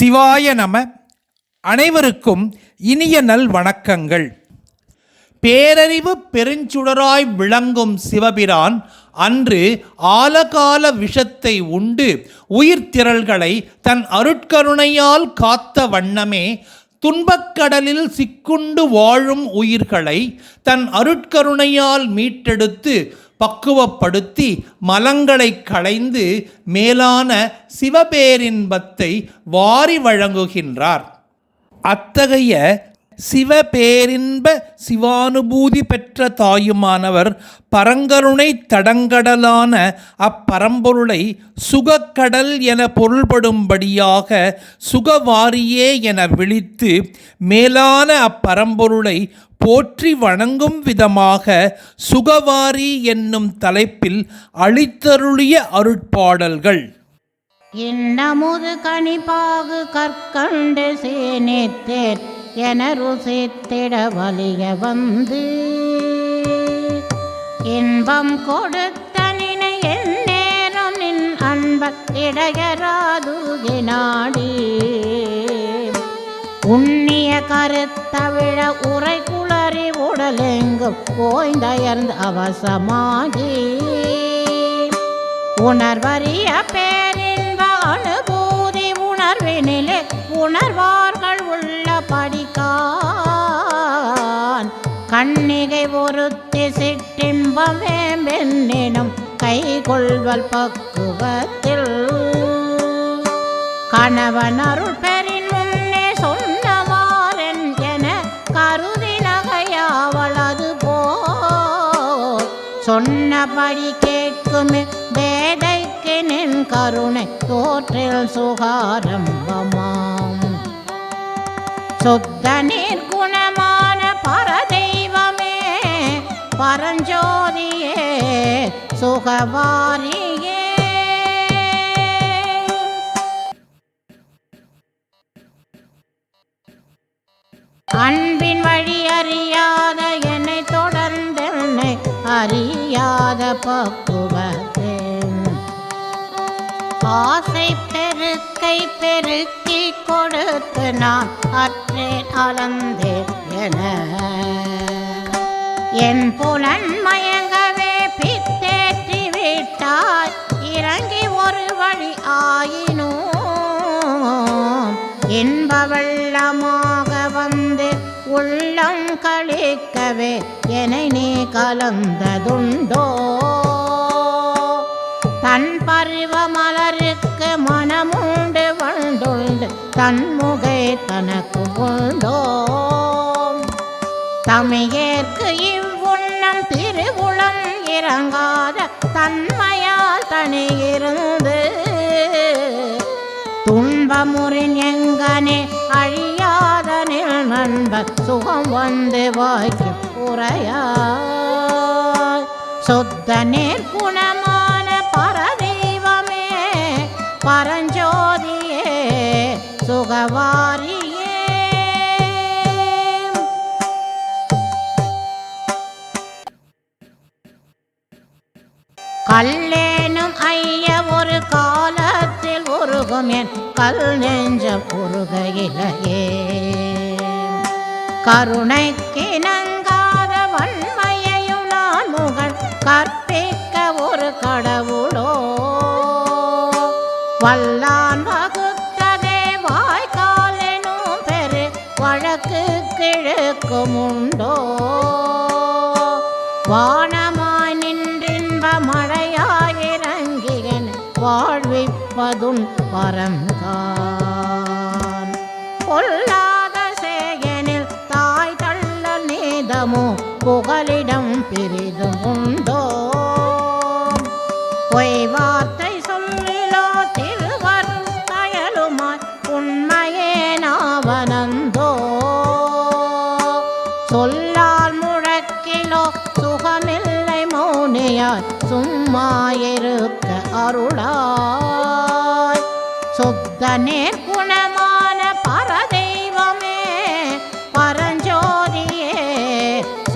சிவாய நம. அனைவருக்கும் இனிய நல் வணக்கங்கள். பேரறிவு பெருஞ்சுடராய் விளங்கும் சிவபிரான் அன்று ஆலகால விஷத்தை உண்டு. உயிர்த்திரள்களை தன் அருட்கருணையால் காத்த வண்ணமே. துன்பக்கடலில் சிக்குண்டு வாழும் உயிர்களை தன் அருட்கருணையால் மீட்டெடுத்து பக்குவப்படுத்தி மலங்களை களைந்து மேலான சிவபேரின்பத்தை வாரி வழங்குகின்றார். அத்தகைய சிவபேரின்ப சிவானுபூதி பெற்ற தாயுமானவர் பரங்கருணை தடங்கடலான அப்பரம்பொருளை சுகக்கடல் என பொருள்படும்படியாக சுகவாரியே என விழித்து மேலான அப்பரம்பொருளை போற்றி வணங்கும் விதமாக சுகவாரி என்னும் தலைப்பில் அளித்தருளிய அருட்பாடல்கள். இன்னமுது கணிப்பாகு கற்கண்டு சேனித்தேர் என ருசித்திட வலிய வந்து இன்பம் கொடுத்த நினை என் நேரம் நின் அன்ப இடையராதுகினாடி உண்ணிய கருத்தவிழ உரை குளறி உடலெங்கும் ஓய்ந்தயர்ந்து அவசமாகி. உணர்வறிய பேரின்ப அனுபூதி உணர்வினிலே உணர்வார்கள் உள்ள படிக்கான். கண்ணிகை ஒருத்தி சிற்றின்பம் வேம்பென்னினும் கைகொள்வல் பக்குவத்தில். கணவன் அருள் பெறின் முன்னே சொன்னவாறென் என கருதி நகையாவளது போ சொன்னபடி கேட்குமே வேதைக்கு நின் கருணை தோற்றில் சுகாரம்பமாம். சுத்த நிர்குணமான பரதெய்வமே பரஞ்சோதியே சுகவாரியே அன்பின் வழி அறியாத என்னை தொடர்ந்து அறியாத பக்குவத்தேன். ஆசை பெருக்கை பெருக்கி கொடுத்து நான் அற்றேன் அளந்தேன் என. என் புலன் மயங்கவே பித்தேற்றி விட்டாய். இறங்கி ஒரு வழி ஆயினோ இன்ப வெள்ளமாக வந்து உள்ளம் கழிக்கவே என்னை நீ கலந்ததுண்டோ. தன் பருவ மலருக்கு மனமும் தன்முகை தனக்கு உண்டோ தமிழேற்கு இவ்வுண்ணம் திருவுளம் இறங்காத தன்மையால் தனியிருந்து துன்பமுறின் எங்கனே அழியாத நில் நண்ப சுகம் வந்து வாய்க்கும் உரையாய் சொத்த நேர்குணமான சுகவாரியே கல்லேனும் ஐய ஒரு காலத்தில் உருகும் என் கல் நெஞ்ச உருகையிலையே. கருணைக்கு நங்காத வன்மையையும் நான் முகன் கற்பிக்க ஒரு கடவுளோ. வல்லா கிழக்குமுண்டோ வானமாய் நின்றின்ப மழையாயிறங்கியன் வாழ்விப்பதும் பரம்தான். பொல்லாத சேயனில் தாய் தள்ள நீதமோ? புகலிடம் பெரிதும் உண்டு.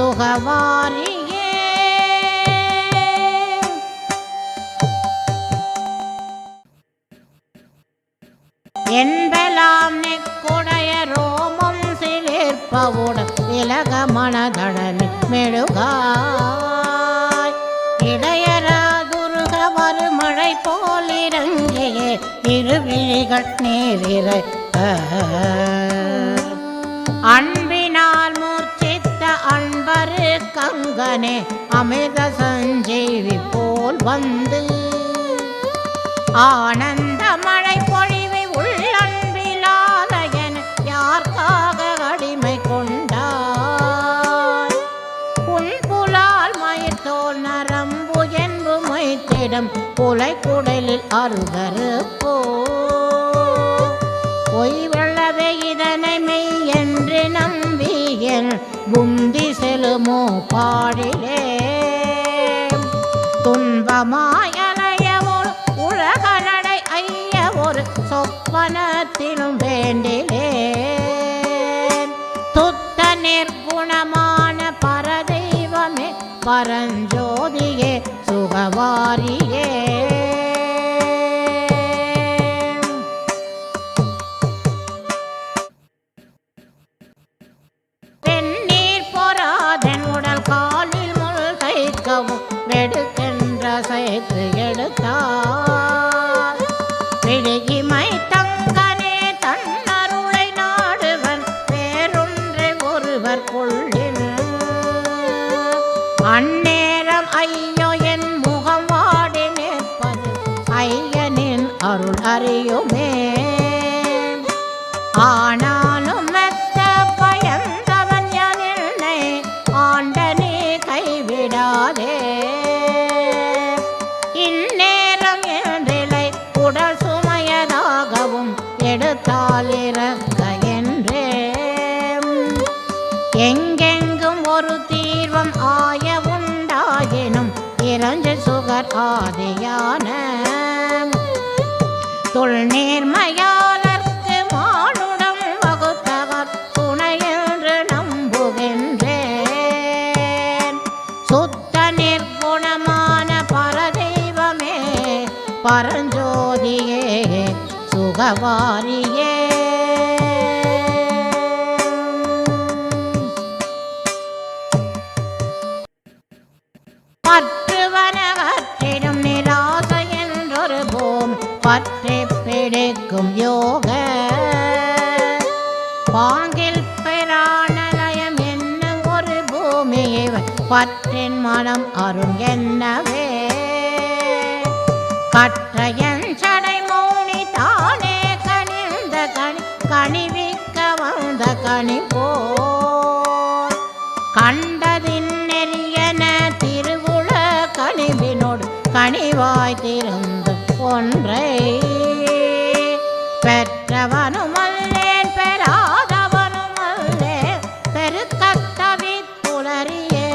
சுகவாரியே என்பல நெக்குடைய ரோமம் சிலிர்ப்பவுடன் விலக மனதடனி மெழுகாய். இடையராதுருக வருமழை போல் இறங்கியே இருவிழிகள் நேரிற மகனே அமிர்த சஞ்சீவி போல் வந்து ஆனந்த மழை பொழிவை உள்ளன்பிலாத என யாருக்காக அடிமை கொண்டாய்? உன் புலால் மயிர்த்தோல் நரம்பு என்பு மொய்த்திடம் புலை குடலில் அருகருப்போ? பொய் வெள்ளவே இதனை மெய் என்று நம்பியன் உந்தி புந்தி செலுமோ பாடிலே. துன்பமாயலைய உலகநடை ஐய ஒரு சொப்பனத்திலும் வேண்டிலே. துத்த நிர்குணமான பரதெய்வமே பரஞ்சோதியே சுகவாரியே. எங்கெங்கும் ஒரு தீர்வம் பற்றி பிடிக்கும் யோக. பாங்கில் பெறானலயம் என்னும் ஒரு பூமியை பற்றின் மனம் அருண் என்னவே? கற்றையன் சடை மௌனி தானே கனிந்த கனி கனிவிக்க வந்த கனி போல். கண்டதின் நெறியன திருவுள கனிவினோடு கனிவாய் திருந்து ஒன்றை பெற்றவனும் அல்லேன் பெறாதவனும் அல்லேன். பெருக்கத்தவி புலரியே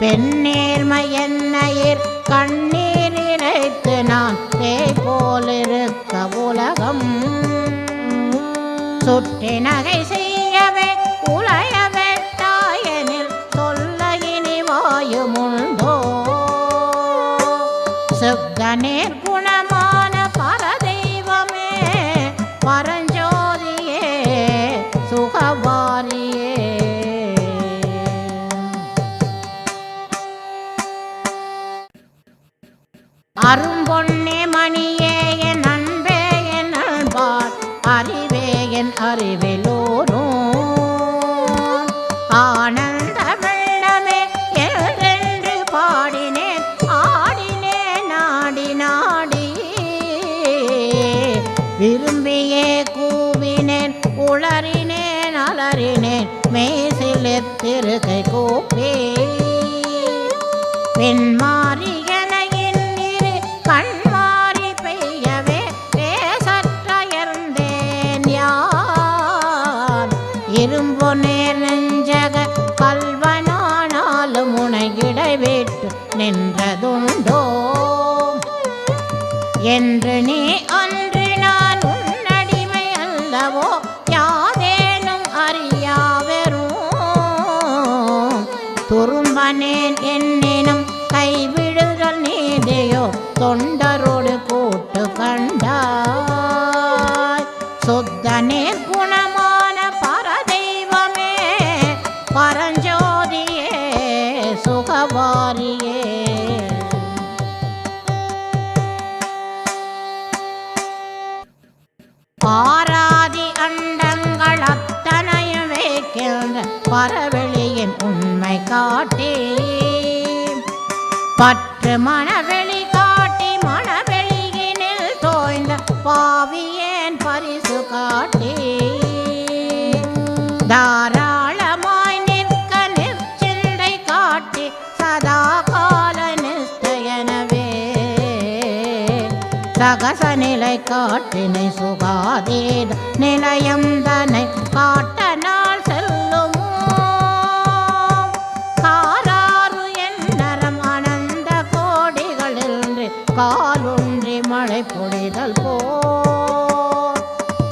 பெண்ணேர்மை என்னயிர் கண்ணீர் இணைத்து நான் பேய் போலிருக்க உலகம். சுற்றி நகை சுத்தநேர் குணமான விரும்பியே கூவினேன் உளறினேன் அலறினேன் மேசிலிருக்கை கூப்பே பெண்மாறி என எண்ணிரு கண்மாறி பெய்யவே பேசற்றயர்ந்தேன் யார்? இரும்பு நேர் நெஞ்சக கல்வனானாலும் உனையிடை விட்டு நின்றதுண்டோ? என்று நீ அறியாவோ யாதேனும் அறியாவெறும் துரும்பனேன் என்னினும் கைவிடுதல் நீதையோ தொண்டரோடு வைக்கின்ற பரவெளியின் உண்மை காட்டி. பற்று மனவெளி காட்டி மனவெளியினில் தோய்ந்த பாவியேன் பரிசு காட்டி? தாராளமாய் நிற்க நிற்சிந்தை காட்டி சதா கால நிஷ்டயனவே சகச நிலை காட்டினை சுகாதீத நிலையம் தனை காட்டனா கோடிகளின்றி காலுன்றி மழை பொழிதல் போ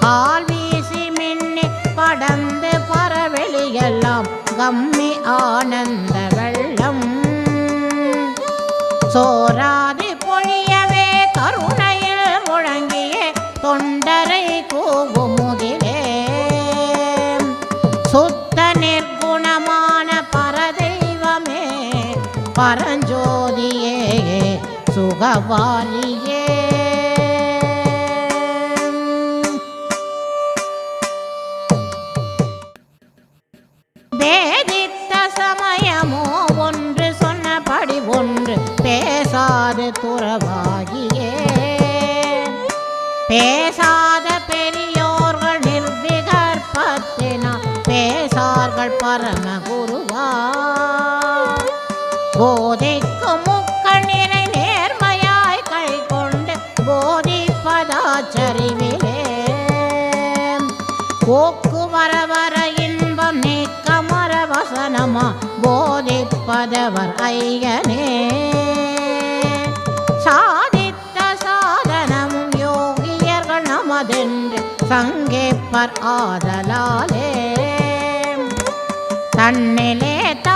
கால் வீசி மின்னி படந்து பரவெளியெல்லாம் கம்மி ஆனந்த வெள்ளம். சோராதி பொழியவே கருணையில் முழங்கிய தொண்டரை கூகுமுதிலே சுத்த நிர்குணமான பரதெய்வமே பரஞ்சோதியே சுகவாலியே. வேதித்த சமயமோ ஒன்று சொன்னபடி ஒன்று பேசாது துறவாகியே. பேசாத பெரியோர்கள் நிர்விகற்பத்தினா பேசார்கள் பரம போதிப்பதாச்சரிவிலே போக்கு வர வர இன்பம் நீக்க மர வசனமா போதிப்பதவர் ஐயனே. சாதித்த சாதனமும் யோகியர்கள் நமதென்று சங்கேப்பர் ஆதலாலே. தன்னிலே த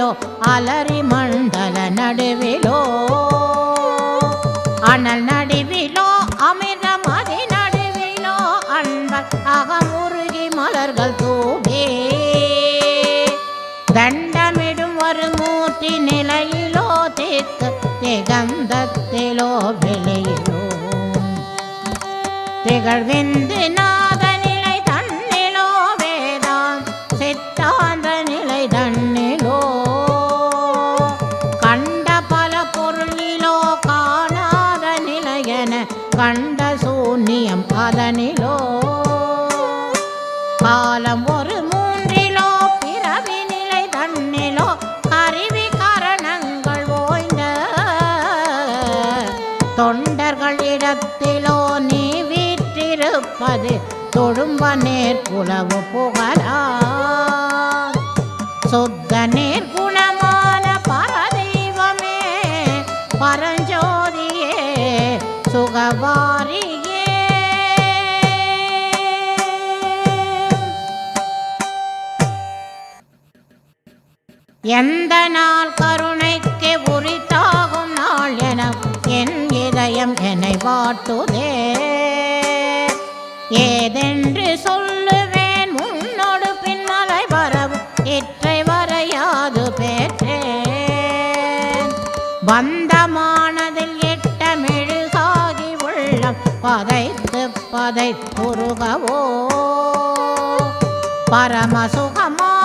மதனிலோ அலரி மண்டல நடுவிலோ. அனல் நடுவிலோ அமிர்த மதி நடுவிலோ அன்பர் அகமுருகி மலர்கள் தூவே தண்டமிடும் ஒரு மூர்த்தி நிலையிலோ தேக்கு திகந்தத்திலோ வெளியிலோ. திகழ்விந்து நாத நேர் புலவு புகழார். சொத்த நேர் குணமான பரதெய்வமே பரஞ்சோதியே சுகவாரியே. எந்த நாள் கருணைக்கு உரித்தாகும் நாள் என என் இதயம் என்னை வாட்டுதே. ஏதென்று சொல்லுவேன். முன்னோடு பின்னலை வரவும் இற்றை வரையாது பெற்றேன். பந்தமானதில் எட்ட மெழுகாகி உள்ளம் பதைத்து பதை பதைத்துருகவோ பரமசுகமா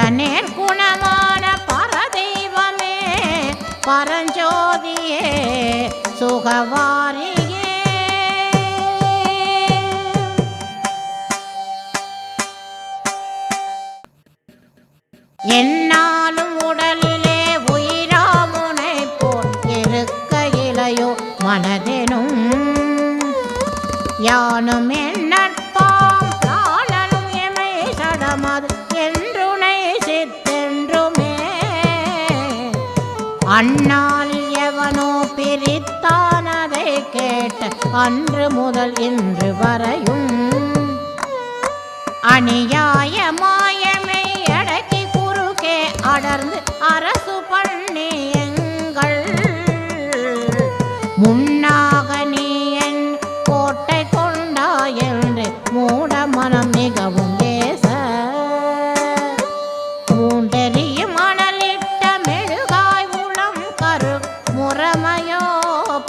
சுத்த குணமான பரதெய்வமே பரஞ்சோதியே சுகவாரி. அண்ணால் எவனோ பிரித்தானதை கேட்ட அன்று முதல் இன்று வரையும் அநியாய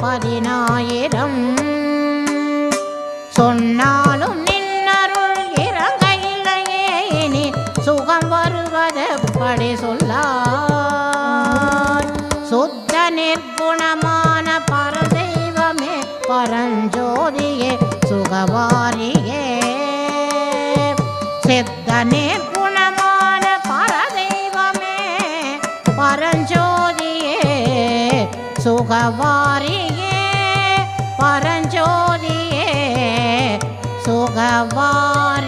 பதினாயிரம். சொன்னாலும் நின்னருள் இறங்க இல்லையே இனி சுகம் வருவதெப்படி சொல்லார். சுத்த நிர்குணமான பரதெய்வமே பரஞ்சோதியே சுகவாரியே. சித்த நிர்குணமான பரதெய்வமே பரஞ்சோதியே சுகவாரி பரஞ்சோதியே சுகவாரி